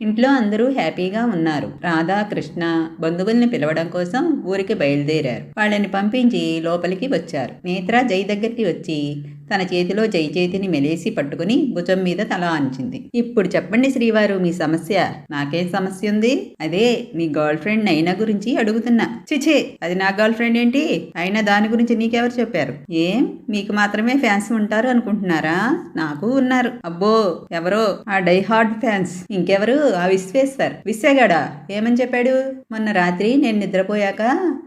ఇంట్లో అందరూ హ్యాపీగా ఉన్నారు. రాధా కృష్ణ బంధువుల్ని పిలవడం కోసం ఊరికి బయలుదేరారు. వాళ్ళని పంపించి లోపలికి వచ్చారు. నేత్ర జై దగ్గరికి వచ్చి తన చేతిలో జై చేతిని మెలేసి పట్టుకుని భుజం మీద తల ఆంచింది ఇప్పుడు చెప్పండి శ్రీవారు మీ సమస్య? నాకేం సమస్య ఉంది? అదే మీ గర్ల్ ఫ్రెండ్ నైనా గురించి అడుగుతున్నా. చిచే అది నా గర్ల్ ఫ్రెండ్ ఏంటి? అయినా దాని గురించి నీకెవరు చెప్పారు? ఏం? మీకు మాత్రమే ఫ్యాన్స్ ఉంటారు అనుకుంటున్నారా? నాకు ఉన్నారు. అబ్బో! ఎవరో? ఆ డై హార్డ్ ఫ్యాన్స్. ఇంకెవరు? ఆ విశ్వేశ్వర్ విశ్వగాడా? ఏమని చెప్పాడు? మొన్న రాత్రి నేను నిద్రపోయాక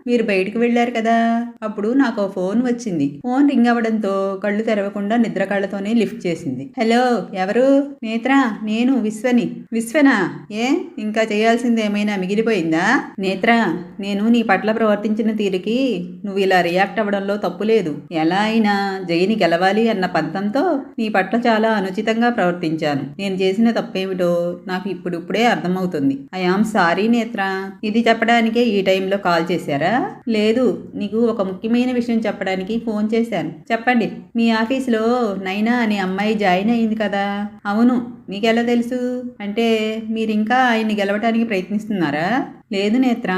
మీరు బయటికి వెళ్ళారు కదా? అప్పుడు నాకు ఫోన్ వచ్చింది. ఫోన్ రింగ్ అవ్వడంతో కళ్ళు తెరవకుండా నిద్ర కళ్ళతోనే లిఫ్ట్ చేసింది. హలో ఎవరు? నేత్ర నేను విశ్వని. విశ్వనా? ఏ? ఇంకా చేయాల్సింది ఏమైనా మిగిలిపోయిందా? నేత్ర నేను నీ పట్ల ప్రవర్తించిన తీరుకి నువ్వు ఇలా రియాక్ట్ అవ్వడంలో తప్పు లేదు. ఎలా అయినా జైని గెలవాలి అన్న పంతంతో నీ పట్ల చాలా అనుచితంగా ప్రవర్తించాను. నేను చేసిన తప్పేమిటో నాకు ఇప్పుడిప్పుడే అర్థమవుతుంది. ఐ ఆమ్ సారీ నేత్ర. ఇది చెప్పడానికే ఈ టైంలో కాల్ చేశారా? లేదు నీకు ఒక ముఖ్యమైన విషయం చెప్పడానికి ఫోన్ చేశాను. చెప్పండి మీ ఆఫీస్లో నైనా అనే అమ్మాయి జాయిన్ అయింది కదా. అవును మీకెలా తెలుసు? అంటే మీరు ఇంకా ఆయన్ని గెలవటానికి ప్రయత్నిస్తున్నారా? లేదు నేత్ర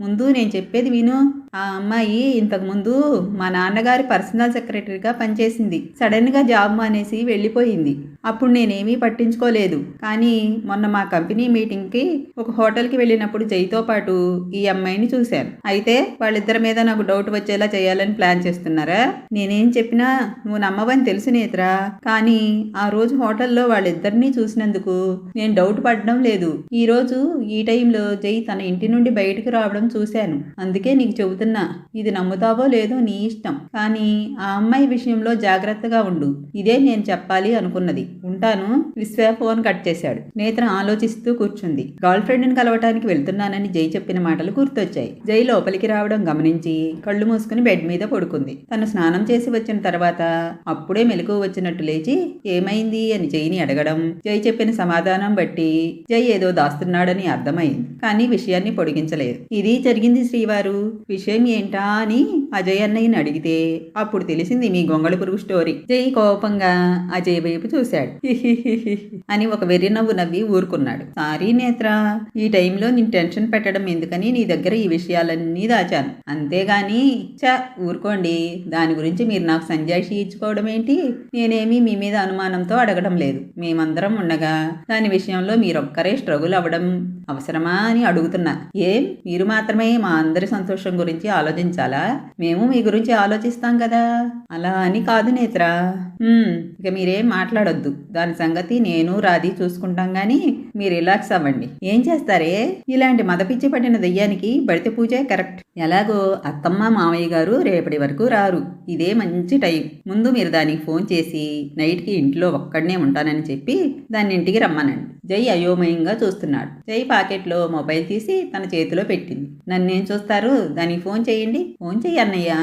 ముందు నేను చెప్పేది విను. ఆ అమ్మాయి ఇంతకు ముందు మా నాన్నగారి పర్సనల్ సెక్రటరీగా పనిచేసింది. సడన్గా జాబ్ మానేసి వెళ్ళిపోయింది. అప్పుడు నేనేమీ పట్టించుకోలేదు. కానీ మొన్న మా కంపెనీ మీటింగ్కి ఒక హోటల్కి వెళ్ళినప్పుడు జైతో పాటు ఈ అమ్మాయిని చూశాను. అయితే వాళ్ళిద్దరి మీద నాకు డౌట్ వచ్చేలా చేయాలని ప్లాన్ చేస్తున్నారా? నేనేం చెప్పినా నువ్వు నమ్మవని తెలుసు నేత్ర. కానీ ఆ రోజు హోటల్లో వాళ్ళిద్దరినీ చూసినందుకు నేను డౌట్ పడడం లేదు. ఈరోజు ఈ టైంలో జై తన ఇంటి ఇంటి నుండి బయటకు రావడం చూశాను. అందుకే నీకు చెబుతున్నా ఇది నమ్ముతావో లేదో నీ ఇష్టం. కానీ ఆ అమ్మాయి విషయంలో జాగ్రత్తగా ఉండు. ఇదే నేను చెప్పాలి అనుకున్నది. ఉంటాను. విశ్వ ఫోన్ కట్ చేశాడు. నేత్ర ఆలోచిస్తూ కూర్చుంది. గర్ల్ ఫ్రెండ్ని కలవటానికి వెళ్తున్నానని జై చెప్పిన మాటలు గుర్తొచ్చాయి. జై లోపలికి రావడం గమనించి కళ్ళు మూసుకుని బెడ్ మీద పడుకుంది. తను స్నానం చేసి వచ్చిన తర్వాత అప్పుడే మెలకు వచ్చినట్టు లేచి ఏమైంది? అని జైని అడగడం జై చెప్పిన సమాధానం బట్టి జై ఏదో దాస్తున్నాడని అర్థమైంది. కానీ విషయాన్ని పొడిగించలేదు. ఇది జరిగింది శ్రీవారు. విషయం ఏంటా అని అజయ్ అన్నయ్యని అడిగితే అప్పుడు తెలిసింది మీ గొంగళ పురుగు స్టోరీ. జై కోపంగా అజయ్ వైపు చూశాడు. అని ఒక వెర్రి నవ్వు నవ్వి ఊరుకున్నాడు. సారీ నేత్ర ఈ టైంలో నేను టెన్షన్ పెట్టడం ఎందుకని నీ దగ్గర ఈ విషయాలన్నీ దాచాను. అంతేగాని చ ఊరుకోండి. దాని గురించి మీరు నాకు సంజాయిషి ఇచ్చుకోవడం ఏంటి? నేనేమీ మీ మీద అనుమానంతో అడగడం లేదు. మేమందరం ఉండగా దాని విషయంలో మీరొక్కరే స్ట్రగుల్ అవ్వడం అవసరమా అని అడుగుతున్నా. ఏం? మీరు మాత్రమే మా అందరి సంతోషం గురించి ఆలోచించాలా? మేము మీ గురించి ఆలోచిస్తాం కదా. అలా అని కాదు నేత్రా. ఇక మీరేం మాట్లాడొద్దు. దాని సంగతి నేను రాధి చూసుకుంటాం గాని మీరు రిలాక్స్ అవ్వండి. ఏం చేస్తారే? ఇలాంటి మదపిచ్చి పట్టిన దెయ్యానికి బడితే పూజే కరెక్ట్. ఎలాగో అత్తమ్మ మామయ్య గారు రేపటి వరకు రారు. ఇదే మంచి టైం. ముందు మీరు దానికి ఫోన్ చేసి నైట్కి ఇంట్లో ఒక్కడనే ఉంటానని చెప్పి దాన్ని ఇంటికి రమ్మనండి. జై అయోమయంగా చూస్తున్నాడు. జై పాకెట్లో మొబైల్ తీసి తన చేతిలో పెట్టింది. నన్నేం చూస్తారు? దానికి ఫోన్ చేయండి. ఫోన్ చెయ్యి అన్నయ్య.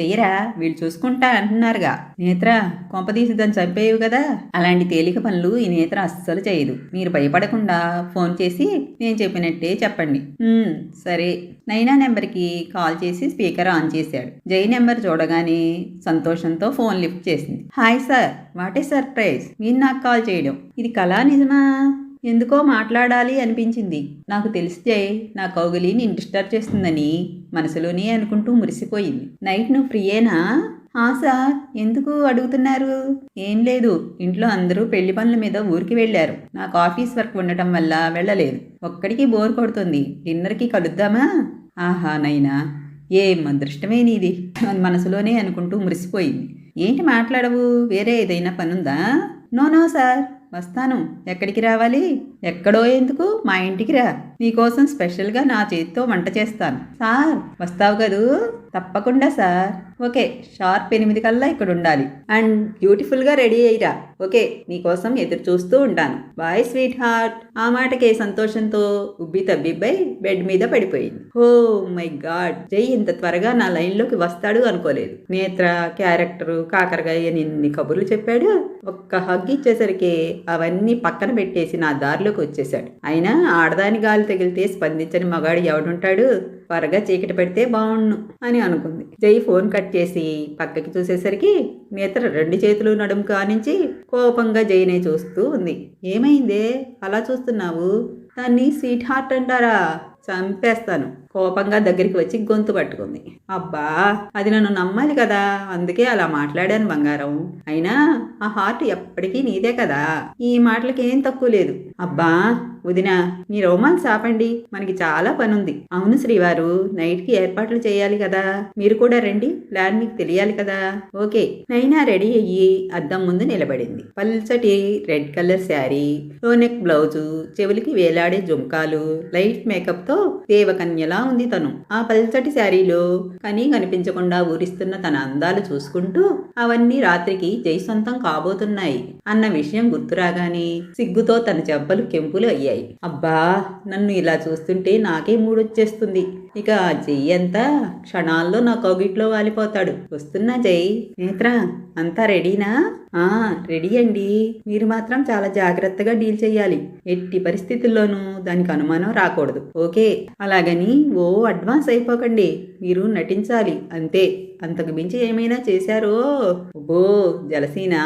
చెయ్యరా? వీళ్ళు చూసుకుంటా అంటున్నారుగా. నేత్ర కొంపదీసి దాన్ని చంపేయవు కదా? అలాంటి తేలిక పనులు ఈ నేత్ర అస్సలు చేయదు. మీరు భయపడకుండా ఫోన్ చేసి నేను చెప్పినట్టే చెప్పండి. సరే. నైనా నెంబర్కి కాల్ చేసి స్పీకర్ ఆన్ చేశాడు. జై నెంబర్ చూడగానే సంతోషంతో ఫోన్ లిఫ్ట్ చేసింది. Hi sir. What a surprise. మీరు నాకు కాల్ చేయడం. ఇది కళా నిజమా? ఎందుకో మాట్లాడాలి అనిపించింది. నాకు తెలిస్తే నా కౌగిలి నేను డిస్టర్బ్ చేస్తుందని మనసులోనే అనుకుంటూ మురిసిపోయింది. నైట్ నువ్వు ఫ్రీయేనా? ఆ సార్ ఎందుకు అడుగుతున్నారు? ఏం లేదు ఇంట్లో అందరూ పెళ్ళి పనుల మీద ఊరికి వెళ్ళారు. నాకు ఆఫీస్ వర్క్ ఉండటం వల్ల వెళ్ళలేదు. ఒక్కడికి బోర్ కొడుతుంది. డిన్నర్కి కలుద్దామా? ఆహా నైనా. ఏం అదృష్టమే నీది మనసులోనే అనుకుంటూ మురిసిపోయింది. ఏంటి మాట్లాడవు? వేరే ఏదైనా పనుందా? No no sir. వస్తాను. ఎక్కడికి రావాలి? ఎక్కడో ఎందుకు మా ఇంటికి రా. నీకోసం స్పెషల్గా నా చేతితో వంట చేస్తాను. సార్ వస్తావు కదూ? తప్పకుండా సార్. ఓకే షార్ప్ ఎనిమిది కల్లా ఇక్కడ ఉండాలి అండ్ బ్యూటిఫుల్గా రెడీ అయ్యిరా. ఓకే నీకోసం ఎదురు చూస్తూ ఉంటాను. Bye sweetheart. ఆ మాటకే సంతోషంతో ఉబ్బి తబ్బిబ్బై బెడ్ మీద పడిపోయింది. Oh my god. జై ఇంత త్వరగా నా లైన్లోకి వస్తాడు అనుకోలేదు. నేత్ర క్యారెక్టరు కాకరకాయ అని కబుర్లు చెప్పాడు. ఒక్క హగ్ ఇచ్చేసరికి అవన్నీ పక్కన పెట్టేసి నా దారిలో దారిలోకి వచ్చేసాడు అయినా ఆడదాని గాలి తగిలితే స్పందించని మగాడు ఎవడుంటాడు? త్వరగా చీకటి పెడితే బాగుండు అని అనుకుంది. జై ఫోన్ కట్ చేసి పక్కకి చూసేసరికి నేత్ర రెండు చేతులు నడుము కానించి కోపంగా జైనే చూస్తూ ఉంది. ఏమైందే? అలా చూస్తున్నావు? దాన్ని స్వీట్ హార్ట్ అంటారా? చంపేస్తాను. కోపంగా దగ్గరికి వచ్చి గొంతు పట్టుకుంది. అబ్బా అది నన్ను నమ్మాలి కదా. అందుకే అలా మాట్లాడాను బంగారం. అయినా ఆ హార్ట్ ఎప్పటికీ నీదే కదా. ఈ మాటలకి ఏం తక్కువ లేదు. అబ్బా వదిన మీ రోమాన్స్ ఆపండి. మనకి చాలా పని ఉంది అవును శ్రీవారు నైట్కి ఏర్పాట్లు చేయాలి కదా. మీరు కూడా రండి. ప్లాన్ మీకు తెలియాలి కదా. ఓకే. నైనా రెడీ అయ్యి అద్దం ముందు నిలబడింది. పల్చటి రెడ్ కలర్ శారీ లో నెక్ బ్లౌజు చెవులకి వేలాడే జుంకాలు లైట్ మేకప్తో దేవకన్యలా ఉంది తను. ఆ పల్చటి శారీలో కనీ కనిపించకుండా ఊరిస్తున్న తన అందాలు చూసుకుంటూ అవన్నీ రాత్రికి జై సొంతం కాబోతున్నాయి అన్న విషయం గుర్తురాగానే సిగ్గుతో తన చెంపలు కెంపులు అయ్యాయి. అబ్బా నన్ను ఇలా చూస్తుంటే నాకే మూడొచ్చేస్తుంది. ఇక జయ్ జై అంతా క్షణాల్లో నా కౌగిట్లో వాలిపోతాడు. వస్తున్నా జై నేత్ర అంతా రెడీనా? ఆ రెడీ అండి. మీరు మాత్రం చాలా జాగ్రత్తగా డీల్ చేయాలి ఎట్టి పరిస్థితుల్లోనూ దానికి అనుమానం రాకూడదు. ఓకే. అలాగని ఓ అడ్వాన్స్ అయిపోకండి. మీరు నటించాలి. అంతే. అంతకు మించి ఏమైనా చేశారో? ఓ జలసీనా.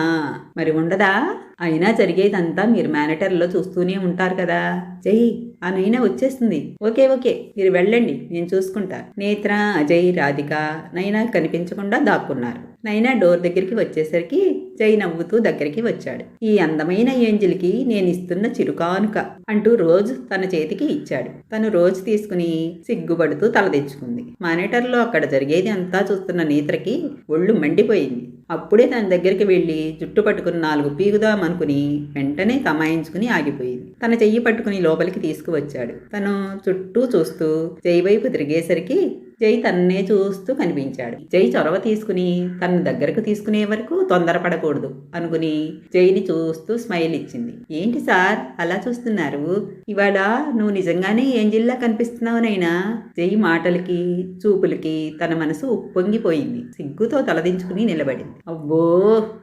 మరి ఉండదా? అయినా జరిగేదంతా మీరు మేనేటర్లో చూస్తూనే ఉంటారు కదా. జై ఆ నైనా వచ్చేస్తుంది. ఓకే ఓకే మీరు వెళ్ళండి నేను చూసుకుంటా. నేత్ర అజయ్ రాధిక నైనా కనిపించకుండా దాక్కున్నారు. నైనా డోర్ దగ్గరికి వచ్చేసరికి జై నవ్వుతూ దగ్గరికి వచ్చాడు. ఈ అందమైన ఏంజిల్కి నేను ఇస్తున్న చిరుకానుక అంటూ రోజు తన చేతికి ఇచ్చాడు. తను రోజు తీసుకుని సిగ్గుపడుతూ తలదెచ్చుకుంది మానిటర్లో అక్కడ జరిగేది అంతా చూస్తున్న నేత్రకి ఒళ్ళు మండిపోయింది. అప్పుడే తన దగ్గరికి వెళ్ళి జుట్టు పట్టుకుని నాలుగు పీగుదామనుకుని వెంటనే తమాయించుకుని ఆగిపోయింది. తన చెయ్యి పట్టుకుని లోపలికి తీసుకువచ్చాడు. తను చుట్టూ చూస్తూ జై వైపు తిరిగేసరికి జై తన్నే చూస్తూ కనిపించాడు. జై చొరవ తీసుకుని తన దగ్గరకు తీసుకునే వరకు తొందరపడకూడదు అనుకుని జైని చూస్తూ స్మైల్ ఇచ్చింది. ఏంటి సార్? అలా చూస్తున్నారు. ఇవాళ నువ్వు నిజంగానే ఏంజిల్లా కనిపిస్తున్నావు నైనా? జై మాటలకి చూపులకి తన మనసు ఉప్పొంగిపోయింది. సిగ్గుతో తలదించుకుని నిలబడింది. అబ్బో!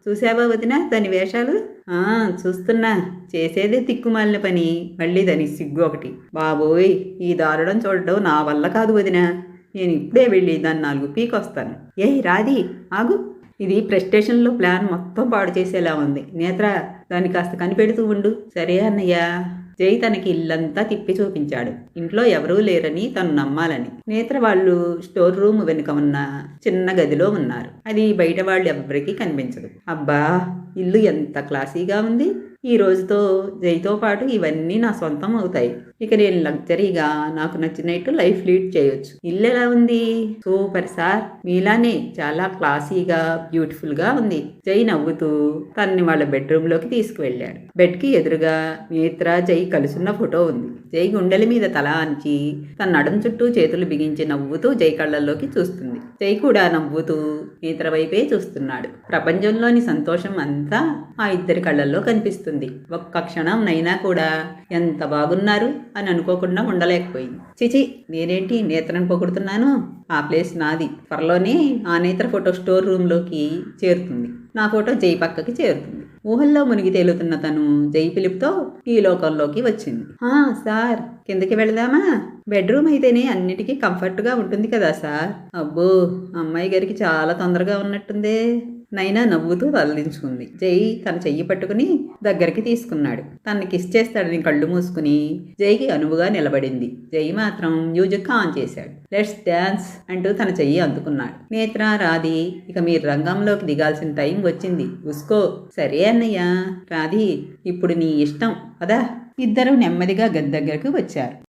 చూసావా వదిన దాని వేషాలు? ఆ చూస్తున్నా. చేసేదే తిక్కుమాలిన పని. మళ్ళీ దాని సిగ్గు ఒకటి. బాబోయ్! ఈ దారుణం చూడడం నా వల్ల కాదు వదిన. నేను ఇప్పుడే వెళ్ళి దాన్ని నాలుగు పీకొస్తాను. ఏ రాది ఆగు. ఇది ప్రెస్టేషన్లో ప్లాన్ మొత్తం పాడు చేసేలా ఉంది. నేత్ర దాన్ని కాస్త కనిపెడుతూ ఉండు. సరే అన్నయ్య. జై తనకి ఇల్లంతా తిప్పి చూపించాడు. ఇంట్లో ఎవరూ లేరని తను నమ్మాలని. నేత్ర వాళ్ళు స్టోర్ రూమ్ వెనుక ఉన్న చిన్న గదిలో ఉన్నారు. అది బయట వాళ్ళు ఎవ్వరికీ కనిపించదు. అబ్బా ఇల్లు ఎంత క్లాసీగా ఉంది. ఈ రోజుతో జైతో పాటు ఇవన్నీ నా సొంతం అవుతాయి. ఇక నేను లగ్జరీగా నాకు నచ్చినట్టు లైఫ్ లీడ్ చేయొచ్చు. ఇల్లు ఎలా ఉంది? Super sir. మీలానే చాలా క్లాసీగా బ్యూటిఫుల్గా ఉంది. జై నవ్వుతూ తనని వాళ్ళ బెడ్రూమ్లోకి తీసుకువెళ్ళాడు. బెడ్కి ఎదురుగా నేత్ర జై కలుసున్న ఫోటో ఉంది. జై గుండెల మీద తల అంచి తన నడుం చుట్టూ చేతులు బిగించి నవ్వుతూ జై కళ్ళల్లోకి చూస్తుంది. జై కూడా నవ్వుతూ ఇతర వైపే చూస్తున్నాడు. ప్రపంచంలోని సంతోషం అంతా ఆ ఇద్దరి కళ్ళల్లో కనిపిస్తుంది. ఒక్క క్షణం నైనా కూడా ఎంత బాగున్నారు అని అనుకోకుండా ఉండలేకపోయింది. చిచి నేనేంటి నేత్రను పొగుడుతున్నాను? ఆ ప్లేస్ నాది. త్వరలోనే ఆ నేత్ర ఫోటో స్టోర్ రూమ్లోకి చేరుతుంది. నా ఫోటో జై పక్కకి చేరుతుంది. ఊహల్లో మునిగి తేలుతున్న తను జై పిలుపుతో ఈ లోకంలోకి వచ్చింది. "ఆ, సార్ కిందకి వెళదామా? బెడ్రూమ్ అయితేనే అన్నిటికీ కంఫర్ట్గా ఉంటుంది కదా సార్. అబ్బో అమ్మాయి గారికి చాలా తొందరగా ఉన్నట్టుందే. నైనా నవ్వుతూ తలదించుకుంది. జై తన చెయ్యి పట్టుకుని దగ్గరికి తీసుకున్నాడు. తనని కిస్ చేస్తాడని కళ్ళు మూసుకుని జైకి అనువుగా నిలబడింది. జై మాత్రం మ్యూజిక్ ఆన్ చేశాడు. లెట్స్ డ్యాన్స్ అంటూ తన చెయ్యి అందుకున్నాడు. నేత్ర రాధి ఇక మీరు రంగంలోకి దిగాల్సిన టైం వచ్చింది. ఉసుకో. సరే అన్నయ్య. రాధి ఇప్పుడు నీ ఇష్టం. అదా ఇద్దరు నెమ్మదిగా గది దగ్గరకు వచ్చారు.